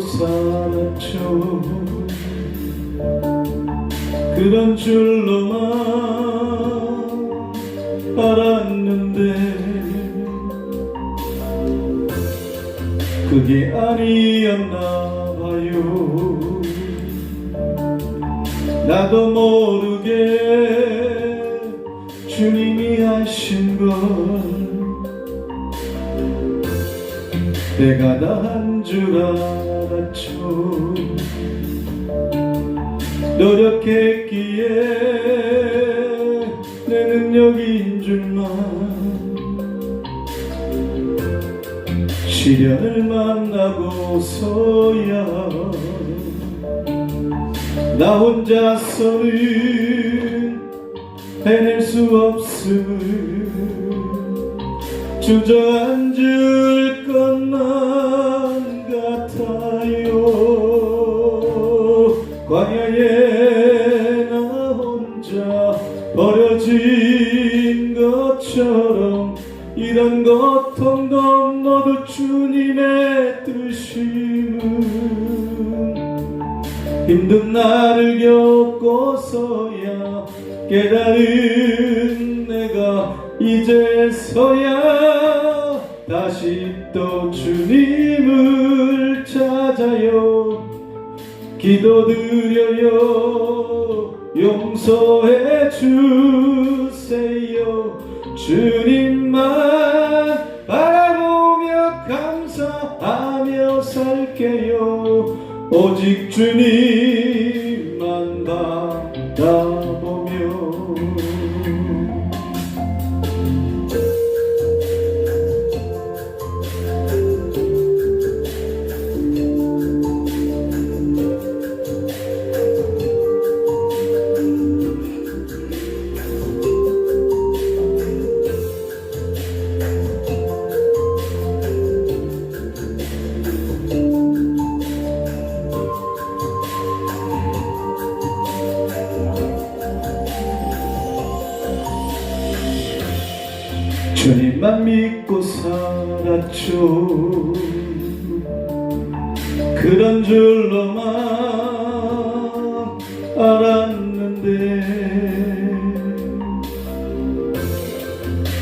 살았죠 그런 줄로만 알았는데 그게 아니었나 봐요. 나도 모르게 주님이 하신 걸 내가 다한 줄 알았죠 노력했기에 내 능력인 줄만 시련을 만나고서야 나 혼자서는 해낼 수 없음을 주저앉을 것만 버려진 것처럼 이런 고통도 모두 주님의 뜻임은 힘든 날을 겪고서야 깨달은 내가 이제서야 다시 또 주님을 찾아요. 기도드려요. 용서해 주 세요 주님만 바라보며 감사하며 살게요. 오직 주님 주님만 믿고 살았죠. 그런 줄로만 알았는데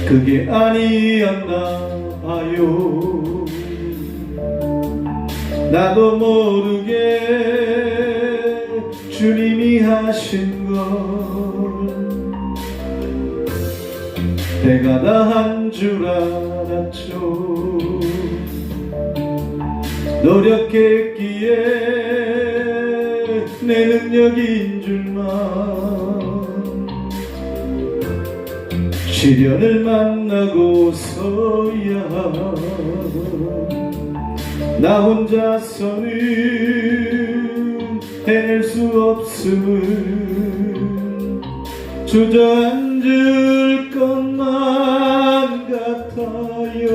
그게 아니었나 봐요. 나도 모르게 주님이 하신 걸 내가 다 한 줄 알았죠. 노력했기에 내 능력인 줄만. 시련을 만나고서야 나 혼자서는 해낼 수 없음을 주저앉 을 것만 같아요.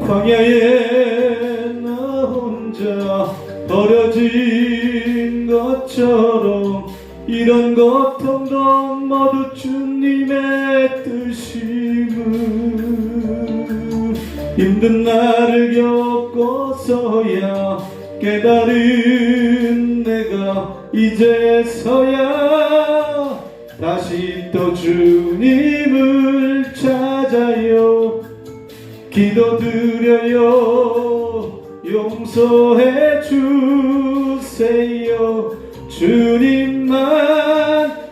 광야에 나 혼자 버려진 것처럼 이런 고통도 모두 주님의 뜻임을 힘든 날을 겪고서야 깨달은 내가 이제서야 다시 또 주님을 찾아요. 기도드려요. 용서해 주세요. 주님만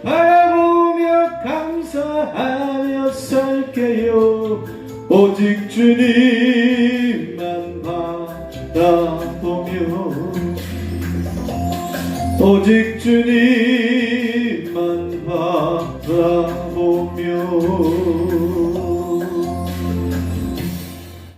바라보며 감사하며 살게요. 오직 주님만 바라보며. 오직 주님 만 바라보며